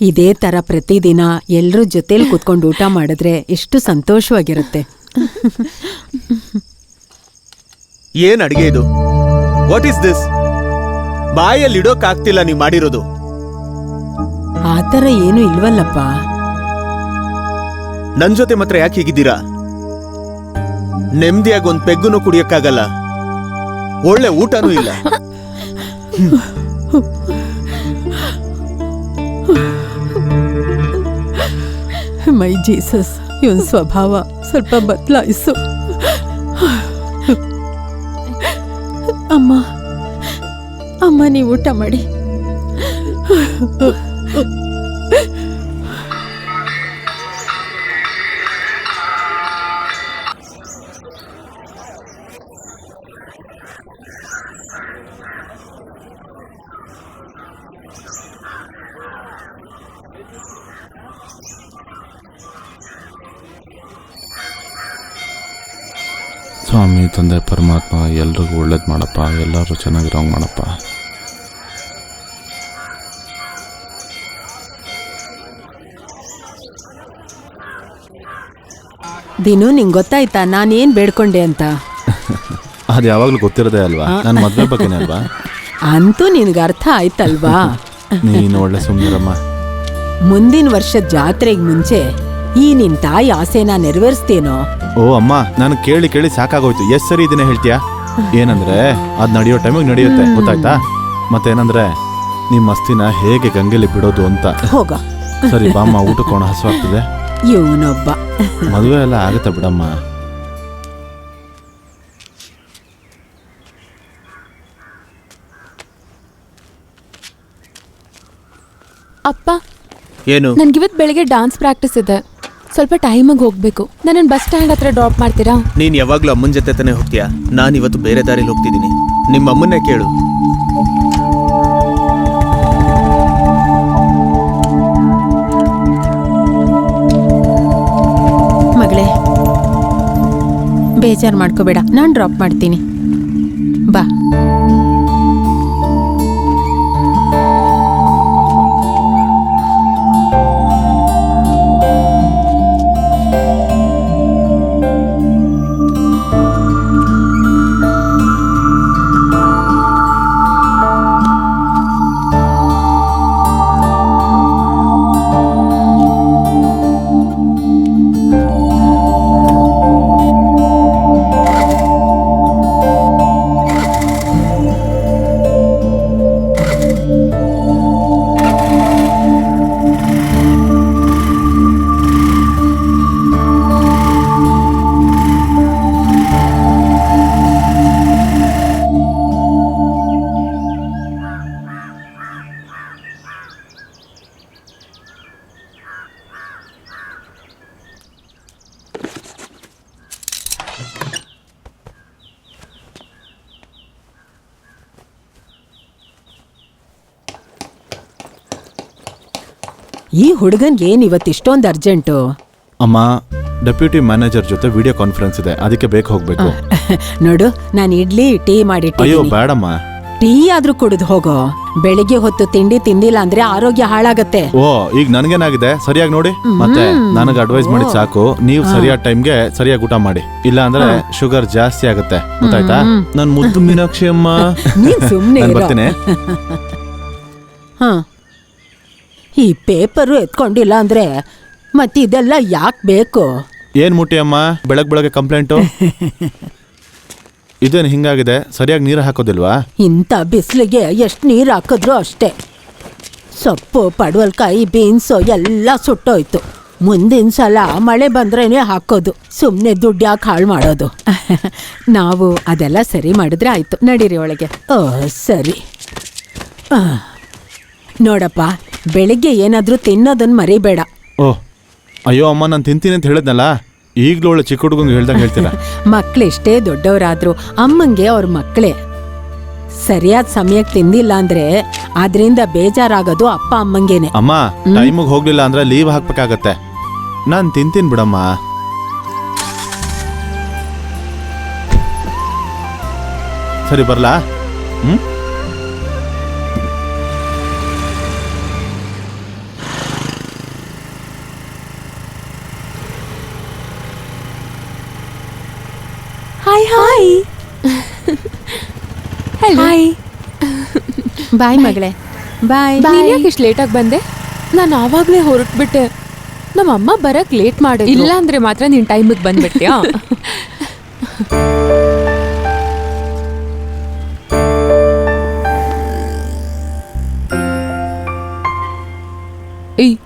ಇದೇ ತರ ಪ್ರತಿದಿನ ಎಲ್ರ ಜೊತೆಲಿ ಕುತ್ಕೊಂಡು ಊಟ ಮಾಡಿದ್ರೆ ಎಷ್ಟು ಸಂತೋಷವಾಗಿರುತ್ತೆ. ಏನ್ ಅಡಿಗೆ ಇದು? ವಾಟ್ ಇಸ್ ದಿಸ್ ಬಾಯಲ್ಲಿ ಇಡೋಕ್ಕಾಗ್ತಿಲ್ಲ ನೀವು ಮಾಡಿರೋದು. ಆ ಥರ ಏನೂ ಇಲ್ವಲ್ಲಪ್ಪ. ನನ್ ಜೊತೆ ಮಾತ್ರ ಯಾಕೆ ಹೀಗಿದ್ದೀರಾ? ನೆಮ್ಮದಿಯಾಗಿ ಒಂದ್ ಪೆಗ್ಗುನು ಕುಡಿಯಕ್ಕಾಗಲ್ಲ. ಒಳ್ಳೆ ಊಟನೂ ಇಲ್ಲ. ಮೈ ಜೀಸಸ್ ಇವನ್ ಸ್ವಭಾವ ಸ್ವಲ್ಪ ಬದಲಾಯಿಸು. ಅಮ್ಮ ಅಮ್ಮ ನೀವು ಊಟ ಮಾಡಿ. ಸ್ವಾಮಿ ತಂದೆ ಪರಮಾತ್ಮ ಎಲ್ರಿಗೂ ಒಳ್ಳೇದು ಮಾಡಪ್ಪ ಎಲ್ಲರೂ ಚೆನ್ನಾಗಿರೋಂಗೆ ಮಾಡಪ್ಪ. ದಿನು ನಿಂಗೆ ಗೊತ್ತಾಯ್ತಾ ನಾನೇನು ಬೇಡ್ಕೊಂಡೆ ಅಂತ? ಅದು ಯಾವಾಗಲೂ ಗೊತ್ತಿರೋದೇ ಅಲ್ವಾ? ನಾನು ಮದುವೆ ಬಗ್ಗೆನೇ ಅಲ್ವಾ? ಅಂತೂ ನಿನಗೆ ಅರ್ಥ ಆಯ್ತಲ್ವಾ? ನೀನು ಒಳ್ಳೆ ಸುಂದರಮ್ಮ. ಮುಂದಿನ ವರ್ಷದ ಜಾತ್ರೆಗೆ ಮುಂಚೆ ಈ ನಿನ್ ತಾಯಿ ಆಸೆನ ನೆರವೇರಿಸ್ತೇನೋ? ಓ ಅಮ್ಮ ನಾನು ಕೇಳಿ ಕೇಳಿ ಸಾಕಾಗೋಯ್ತು. ಎಸ್ ಸರಿ ಇದನ್ನ ಹೇಳ್ತೀಯಾ? ಏನಂದ್ರೆ ಅದ್ ನಡೆಯೋ ಟೈಮಿಗೆ ನಡೆಯುತ್ತೆ ಗೊತ್ತಾಯ್ತಾ? ಮತ್ತೇನಂದ್ರೆ ನಿಮ್ಮ ಅಸ್ಥಿನ ಹೇಗೆ ಗಂಗೆಲಿ ಬಿಡೋದು ಅಂತ. ಹೋಗ. ಸರಿ ಬಾಮ್ಮ ಊಟಕ್ಕೋಣ ಹಸುವಾಗ್ತಿದೆ. ಇವನೊಬ್ಬ. ಮದುವೆ ಎಲ್ಲ ಆಗುತ್ತೆ ಬಿಡಮ್ಮ. ಅಪ್ಪ ಏನು? ನನ್ಗಿವತ್ ಬೆಳಿಗ್ಗೆ ಡಾನ್ಸ್ ಪ್ರಾಕ್ಟೀಸ್ ಇದೆ. ಸ್ವಲ್ಪ ಟೈಮಿಗೆ ಹೋಗ್ಬೇಕು. ನನ್ನನ್ನು ಬಸ್ ಸ್ಟ್ಯಾಂಡ್ ಹತ್ರ ಡ್ರಾಪ್ ಮಾಡ್ತೀರಾ? ನೀನ್ ಯಾವಾಗ್ಲೂ ಅಮ್ಮನ ಜೊತೆ ತಾನೇ ಹೋಗ್ತೀಯಾ? ನಾನು ಇವತ್ತು ಬೇರೆ ದಾರಿಲಿ ಹೋಗ್ತಿದ್ದೀನಿ ನಿಮ್ಮ ಅಮ್ಮನ್ನೇ ಕೇಳು. ಮಗಳೇ ಬೇಜಾರು ಮಾಡ್ಕೋಬೇಡ. ನಾನು ಡ್ರಾಪ್ ಮಾಡ್ತೀನಿ. ಬಾ. ಈ ಹುಡುಗನ್ಗೆ ಏನ್ ಇವತ್ತು ಇಷ್ಟೊಂದು ಅರ್ಜೆಂಟು ಅಮ್ಮ ಡೆಪ್ಯೂಟಿ ಮ್ಯಾನೇಜರ್ ಜೊತೆ ವಿಡಿಯೋ ಕಾನ್ಫರೆನ್ಸ್ ಇದೆ. ಅದಕ್ಕೆ ಬೇಕು ಹೋಗ್ಬೇಕು. ನೋಡು ನಾನು ಇಡ್ಲಿ ಟೀ ಅಯ್ಯೋ ಮಾಡಿಟ್ಟಿದ್ದೀನಿ ಬೇಡಮ್ಮ ಟೀ ಆದ್ರೂ ಕುಡಿದು ಹೋಗೋ. ಬೆಳಿಗ್ಗೆ ಹೊತ್ತು ತಿಂಡಿ ತಿಂದಿಲ್ಲ ಅಂದ್ರೆ ಆರೋಗ್ಯ ಹಾಳಾಗತ್ತೆ. ಓ ಈಗ ನನಗೇನಾಗಿದೆ? ಸರಿಯಾಗಿ ನೋಡಿ. ಮತ್ತೆ ನನಗೆ ಅಡ್ವೈಸ್ ಮಾಡಿದ್ ಸಾಕು. ನೀವು ಸರಿಯಾದ ಟೈಮ್ಗೆ ಸರಿಯಾಗಿ ಊಟ ಮಾಡಿ. ಇಲ್ಲ ಅಂದ್ರೆ ಶುಗರ್ ಜಾಸ್ತಿ ಆಗುತ್ತೆ. ಗೊತ್ತಾಯ್ತಾ? ನನ್ ಮುದ್ದು ಮೀನಾಕ್ಷಿ ಅಮ್ಮ. ನೀನ್ ಸುಮ್ನೆ ನಾನ್ ಇರೋ. ಬರ್ತೀನಿ. ಹ. ಈ ಪೇಪರು ಎತ್ಕೊಂಡಿಲ್ಲ ಅಂದ್ರೆ ಮತ್ತೆ ಇದೆಲ್ಲ ಯಾಕೆ ಬೇಕು? ಏನ್ ಮುಟ್ಟಿ ಅಮ್ಮ ಬೆಳಗ್ ಬೆಳಗ್ಗೆ ಕಂಪ್ಲೇಂಟು? ಇದೇನು ಹಿಂಗಾಗಿದೆ? ಸರಿಯಾಗಿ ನೀರು ಹಾಕೋದಿಲ್ವಾ? ಇಂಥ ಬಿಸಿಲಿಗೆ ಎಷ್ಟು ನೀರು ಹಾಕಿದ್ರು ಅಷ್ಟೇ. ಸೊಪ್ಪು ಪಡವಲ್ಕಾಯಿ ಬೀನ್ಸು ಎಲ್ಲ ಸುಟ್ಟೋಯ್ತು. ಮುಂದಿನ ಸಲ ಮಳೆ ಬಂದ್ರೇನೆ ಹಾಕೋದು. ಸುಮ್ಮನೆ ದುಡ್ಡು ಯಾಕೆ ಹಾಳು ಮಾಡೋದು? ನಾವು ಅದೆಲ್ಲ ಸರಿ ಮಾಡಿದ್ರೆ ಆಯ್ತು. ನಡೀರಿ ಒಳಗೆ. ಓ ಸರಿ. ಆ, ನೋಡಪ್ಪ ಬೆಳಿಗ್ಗೆ ಏನಾದರೂ ತಿನ್ನೋದನ್ನ ಮರಿಬೇಡ. ಓ ಅಯ್ಯೋ ಅಮ್ಮ ನಾನು ತಿಂತೀನಿ ಅಂತ ಹೇಳಿದ್ನಲ್ಲ? ಈಗಲೂ ಒಳ್ಳೆ ಚಿಕ್ಕ ಹುಡುಗಂಗೆ ಹೇಳ್ದಂಗೆ ಮಕ್ಳು ಮಕ್ಳೆಷ್ಟೇ ದೊಡ್ಡವರಾದ್ರು ಅಮ್ಮಂಗೆ ಅವ್ರ ಮಕ್ಕಳೇ ಸರಿಯಾದ ಸಮಯಕ್ಕೆ ತಿಂದಿಲ್ಲ ಅಂದ್ರೆ ಅದರಿಂದ ಬೇಜಾರಾಗೋದು ಅಪ್ಪ ಅಮ್ಮಂಗೇನೆ. ಅಮ್ಮ ಟೈಮಿಗೆ ಹೋಗ್ಲಿಲ್ಲ ಅಂದ್ರೆ ಲೀವ್ ಹಾಕ್ಬೇಕಾಗತ್ತೆ. ನಾನು ತಿಂತೀನಿ ಬಿಡಮ್ಮ. ಸರಿ ಬರ್ಲಾ? ಹ್ಮ್? ಬಾಯ್ ಮಗಳೇ. ಬಾಯ್ ನೀನ್ ಯಾಕೆ ಇಷ್ಟು ಲೇಟಾಗಿ ಬಂದೆ? ನಾನು ಆವಾಗಲೇ ಹೊರಟ್ಬಿಟ್ಟೆ. ನಮ್ಮ ಅಮ್ಮ ಬರಕ್ ಲೇಟ್ ಮಾಡಿ ಇಲ್ಲ ಅಂದ್ರೆ ಮಾತ್ರ ನೀನ್ ಟೈಮಿಗೆ ಬಂದ್ಬಿಟ್ಯಾ ಏಯ್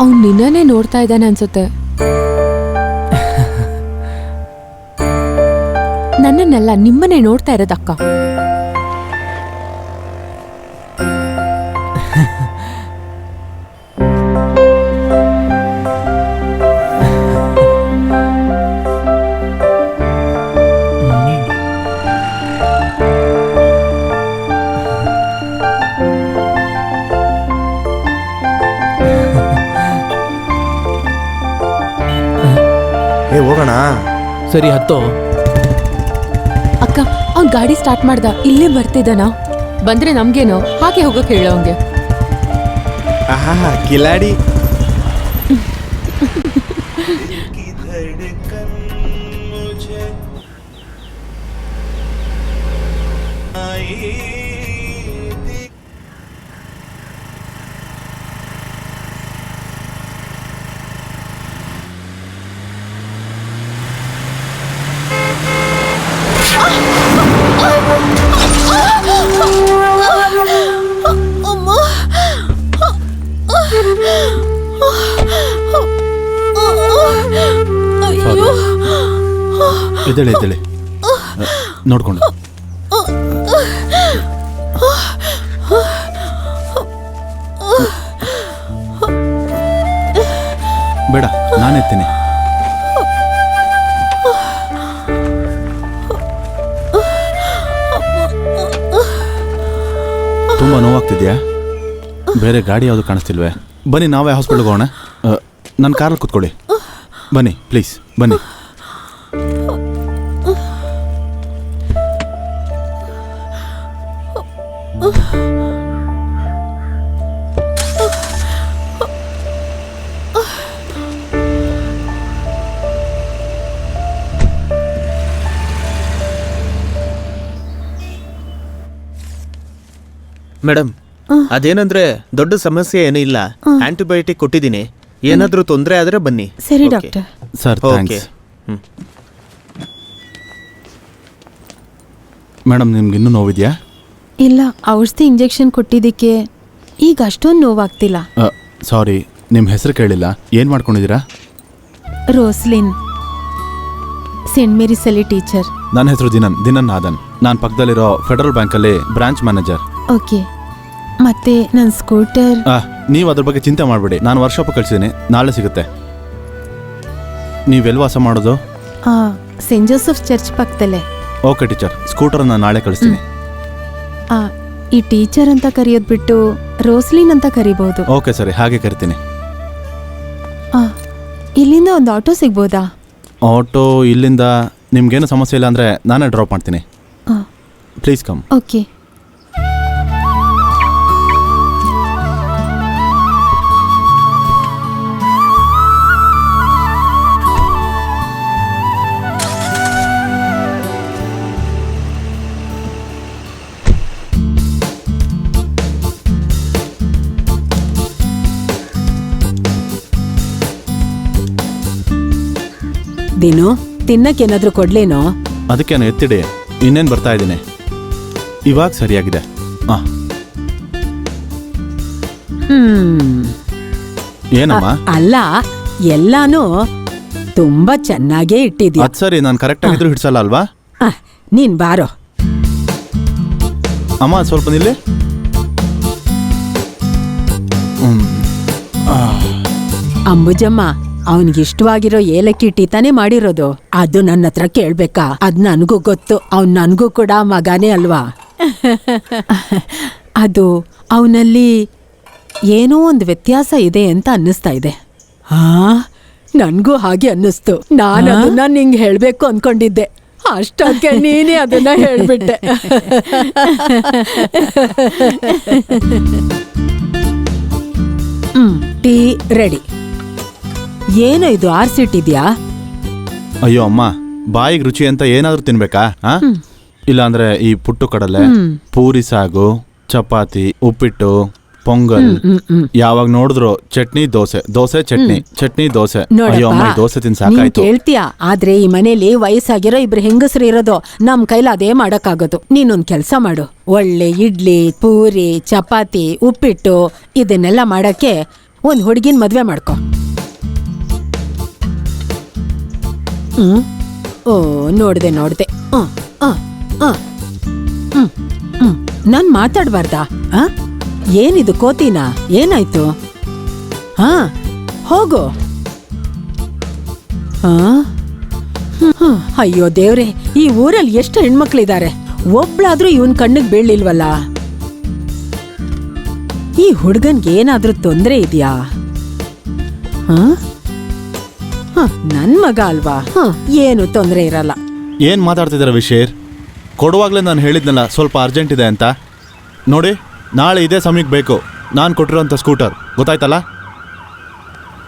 ಅವ್ನು ನಿನ್ನೇ ನೋಡ್ತಾ ಇದ್ದಾನೆ ಅನ್ಸುತ್ತೆ. ನನ್ನನ್ನೆಲ್ಲ ನಿಮ್ಮನ್ನೇ ನೋಡ್ತಾ ಇರೋದಕ್ಕ. ಹೋಗೋಣ. ಸರಿ ಹತ್ತೋ. ಅಕ್ಕ ಅವ್ನ್ ಗಾಡಿ ಸ್ಟಾರ್ಟ್ ಮಾಡ್ದ ಇಲ್ಲೇ ಬರ್ತಿದ್ದಾನ. ಬಂದ್ರೆ ನಮ್ಗೇನು ಹಾಗೆ ಹೋಗಕ್ ಹೇಳ ಅವ್ಗೆ ಆಹಾ ಕಿಲಾಡಿ. ಎದ್ದೇಳಿ ಎದ್ದೇಳಿ. ನೋಡ್ಕೊಂಡು. ಬೇಡ, ನಾನು ಎತ್ತೀನಿ. ತುಂಬ ನೋವಾಗ್ತಿದ್ಯಾ? ಬೇರೆ ಗಾಡಿ ಯಾವುದು ಕಾಣಿಸ್ತಿಲ್ವೇ? ಬನ್ನಿ, ನಾವೇ ಹಾಸ್ಪಿಟ್ಲ್ಗೆ ಹೋಗೋಣ. ನನ್ನ ಕಾರಲ್ಲಿ ಕೂತ್ಕೊಳ್ಳಿ. ಬನ್ನಿ, ಪ್ಲೀಸ್, ಬನ್ನಿ. ಮೇಡಮ್ ಅದೇನಂದ್ರೆ ದೊಡ್ಡ ಸಮಸ್ಯೆ ಏನೂ ಇಲ್ಲ. ಆಂಟಿಬಯೋಟಿಕ್ ಕೊಟ್ಟಿದ್ದೀನಿ. ಏನಾದ್ರೂ ತೊಂದರೆ ಆದ್ರೆ ಬನ್ನಿ. ಸರಿ ಡಾಕ್ಟರ್. ಸರ್ ಓಕೆ ಮೇಡಮ್ ನಿಮ್ಗೆ ಇನ್ನೂ ನೋವಿದೆಯಾ? ಇಲ್ಲ ಔಷಧಿ ಇಂಜೆಕ್ಷನ್ ಕೊಟ್ಟಿದ್ದಕ್ಕೆ ಈಗ ಅಷ್ಟೊಂದು ನೋವಾಗ್ತಿಲ್ಲ. ಸಾರಿ ನಿಮ್ಮ ಹೆಸರು ಕೇಳಿಲ್ಲ. ಏನು ಮಾಡ್ಕೊಂಡಿದ್ದೀರಾ? ರೋಸ್ಲಿನ್. ಸೆಂಟ್ ಮೇರಿಸಲ್ಲಿ ಟೀಚರ್. ನನ್ನ ಹೆಸರು ದಿನನ್ ದಿನನ್ ನಾದನ್. ನಾನು ಪಕ್ಕದಲ್ಲಿರೋ ಫೆಡರಲ್ ಬ್ಯಾಂಕಲ್ಲಿ ಬ್ರಾಂಚ್ ಮ್ಯಾನೇಜರ್. ಓಕೆ. ಮತ್ತೆ ನನ್ನ ಸ್ಕೂಟರ್. ನೀವು ಅದ್ರ ಬಗ್ಗೆ ಚಿಂತೆ ಮಾಡಬೇಡಿ. ನಾನು ವರ್ಷಾಪ ಕಳಿಸಿದ್ದೀನಿ ನಾಳೆ ಸಿಗುತ್ತೆ. ನೀವೆಲ್ಲಿ ವಾಸ ಮಾಡೋದು? ಸೆಂಟ್ ಜೋಸೆಫ್ ಚರ್ಚ್ ಪಕ್ಕದಲ್ಲೇ. ಓಕೆ ಟೀಚರ್ ಸ್ಕೂಟರನ್ನು ನಾಳೆ ಕಳಿಸ್ತೀನಿ. ಆ, ಈ ಟೀಚರ್ ಅಂತ ಕರೆಯೋದ್ ಬಿಟ್ಟು ರೋಸ್ಲಿನ್ ಅಂತ ಕರಿಬಹುದು. ಓಕೆ ಸರಿ ಹಾಗೆ ಕರಿತೀನಿ. ಆ, ಇಲ್ಲಿಂದ ಒಂದು ಆಟೋ ಸಿಗ್ಬೋದಾ? ಆಟೋ ಇಲ್ಲಿಂದ ನಿಮ್ಗೇನು ಸಮಸ್ಯೆ ಇಲ್ಲ ಅಂದರೆ ನಾನೇ ಡ್ರಾಪ್ ಮಾಡ್ತೀನಿ. ಆ, ಪ್ಲೀಸ್ ಕಮ್ ಓಕೆ. ದಿನು ತಿನ್ನಕ್ಕೇನಾದ್ರೂ ಕೊಡ್ಲೇನೋ? ಅದಕ್ಕೇನು ಎತ್ತಿಡಿ. ಇನ್ನೇನ್ ಬರ್ತಾ ಇದ್ದೀನಿ? ಇವಾಗ ಸರಿಯಾಗಿದೆ. ಹಾಂ ಹ್ಮ್. ಏನಮ್ಮ? ಅಲ್ಲ ಎಲ್ಲಾನು ತುಂಬಾ ಚೆನ್ನಾಗೇ ಇಟ್ಟಿದ್ಯಾ? ಅದು ಸರಿ ನಾನು ಕರೆಕ್ಟಾಗಿದ್ರು ಹಿಡ್ಸಲ್ಲ ಅಲ್ವಾ? ನೀನ್ ಬಾರೋ. ಅಮ್ಮ ಸ್ವಲ್ಪ ನಿಲ್ಲಿ. ಹ್ಮ್. ಅಂಬುಜಮ್ಮ ಅವನಿಗೆ ಇಷ್ಟವಾಗಿರೋ ಏಲಕ್ಕಿ ಟೀ ತಾನೇ ಮಾಡಿರೋದು. ಅದು ನನ್ನ ಹತ್ರ ಕೇಳ್ಬೇಕಾ? ಅದ್ ನನಗೂ ಗೊತ್ತು. ಅವ್ನ್ ನನಗೂ ಕೂಡ ಮಗನೇ ಅಲ್ವಾ? ಅದು ಅವನಲ್ಲಿ ಏನೋ ಒಂದು ವ್ಯತ್ಯಾಸ ಇದೆ ಅಂತ ಅನ್ನಿಸ್ತಾ ಇದೆ. ಹಾ ನನ್ಗೂ ಹಾಗೆ ಅನ್ನಿಸ್ತು. ನಾನು ಅದನ್ನ ನಿಂಗೆ ಹೇಳ್ಬೇಕು ಅನ್ಕೊಂಡಿದ್ದೆ. ಅಷ್ಟಕ್ಕೆ ನೀನೇ ಅದನ್ನ ಹೇಳ್ಬಿಟ್ಟೆ. Tea ready. ಏನು ಇದು ಆರ್ಸಿಟ್ಟಿದ್ಯಾ? ಅಯ್ಯೋ ಅಮ್ಮ ಬಾಯಿಗೆ ರುಚಿ ಅಂತ ಏನಾದ್ರೂ ತಿನ್ಬೇಕಾ ಆ? ಇಲ್ಲ ಅಂದ್ರೆ ಈ ಪುಟ್ಟು ಕಡಲೆ ಪೂರಿ ಸಾಗು ಚಪಾತಿ ಉಪ್ಪಿಟ್ಟು ಪೊಂಗಲ್ ಯಾವಾಗ ನೋಡಿದ್ರು ಚಟ್ನಿ ದೋಸೆ ದೋಸೆ ಚಟ್ನಿ ಚಟ್ನಿ ದೋಸೆ. ಅಯ್ಯೋ ಅಮ್ಮ ಈ ದೋಸೆ ತಿನ್ ನೀನ್ ಸಾಕಾಯ್ತು. ಕೇಳ್ತೀಯ? ಆದ್ರೆ ಈ ಮನೇಲಿ ವಯಸ್ಸಾಗಿರೋ ಇಬ್ರು ಹೆಂಗಸರು ಇರೋದು ನಮ್ ಕೈಲಿ ಅದೇ ಮಾಡಕ್ಕಾಗೋದು. ನೀನೊಂದ್ ಕೆಲ್ಸ ಮಾಡು. ಒಳ್ಳೆ ಇಡ್ಲಿ ಪೂರಿ ಚಪಾತಿ ಉಪ್ಪಿಟ್ಟು ಇದನ್ನೆಲ್ಲ ಮಾಡಕ್ಕೆ ಒಂದ್ ಹುಡುಗಿನ ಮದ್ವೆ ಮಾಡ್ಕೊ. ಓ, ನೋಡ್ದೆ ನೋಡ್ದೆ. ನಾನ್ ಮಾತಾಡ್ಬಾರ್ದಾ? ಆ? ಏನಿದು ಕೋತಿನಾ? ಏನಾಯ್ತು? ಹಾ, ಹೋಗು. ಅಯ್ಯೋ ದೇವ್ರೆ, ಈ ಊರಲ್ಲಿ ಎಷ್ಟು ಹೆಣ್ಮಕ್ಳಿದ್ದಾರೆ ಒಬ್ಳಾದ್ರೂ ಇವನ್ ಕಣ್ಣಿಗೆ ಬೀಳ್ಲಿಲ್ವಲ್ಲ? ಈ ಹುಡುಗನ್ಗೆ ಏನಾದ್ರೂ ತೊಂದ್ರೆ ಇದೆಯಾ? ಹ? ನನ್ ಮಗ ಅಲ್ವಾ? ಏನು ತೊಂದರೆ ಇರಲ್ಲ. ಏನ್ ಮಾತಾಡ್ತಿದಾರ ವಿಶೇರ್? ಕೊಡುವಾಗಲೇ ನಾನು ಹೇಳಿದ್ನಲ್ಲ, ಸ್ವಲ್ಪ ಅರ್ಜೆಂಟ್ ಇದೆ ಅಂತ. ನೋಡಿ, ನಾಳೆ ಇದೇ ಸಮಯಕ್ಕೆ ಬೇಕು. ನಾನು ಕೊಟ್ಟಿರೋಂಥ ಸ್ಕೂಟರ್, ಗೊತ್ತಾಯ್ತಲ್ಲ?